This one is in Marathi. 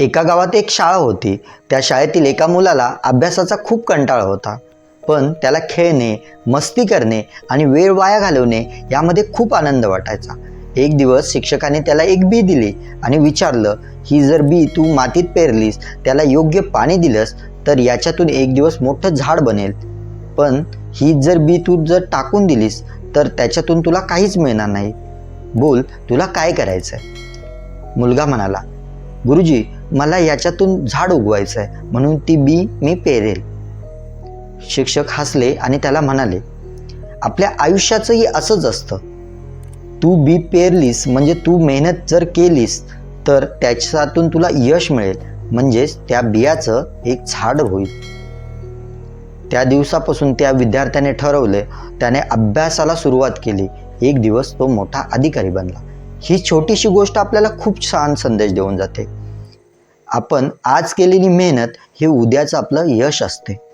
एका गावात एक शाळा होती. त्या शाळेतील एका मुलाला अभ्यासाचा खूप कंटाळा होता. पण त्याला खेळणे मस्ती करणे आणि वेळ वाया घालवणे यामध्ये खूप आनंद वाटायचा. एक दिवस शिक्षकाने त्याला एक बी दिली आणि विचारलं ही जर बी तू मातीत पेरलीस त्याला योग्य पाणी दिलंस तर याच्यातून एक दिवस मोठं झाड बनेल. पण ही जर बी तू जर टाकून दिलीस तर त्याच्यातून तुला काहीच मिळणार नाही. बोल तुला काय करायचं आहे मुलगा म्हणाला गुरुजी मला याच्यातून झाड उगवायचं आहे म्हणून ती बी मी पेरेल. शिक्षक हसले आणि त्याला म्हणाले आपल्या आयुष्याचंही असंच असतं. तू बी पेरलीस म्हणजे तू मेहनत जर केलीस तर त्याच्यातून तुला यश मिळेल म्हणजेच त्या बियाचं एक झाड होईल. त्या दिवसापासून त्या विद्यार्थ्याने ठरवले त्याने अभ्यासाला सुरुवात केली. एक दिवस तो मोठा अधिकारी बनला. ही छोटीशी गोष्ट आपल्याला खूप छान संदेश देऊन जाते. आपण आज केलेली मेहनत हे उद्याचं आपलं यश असते.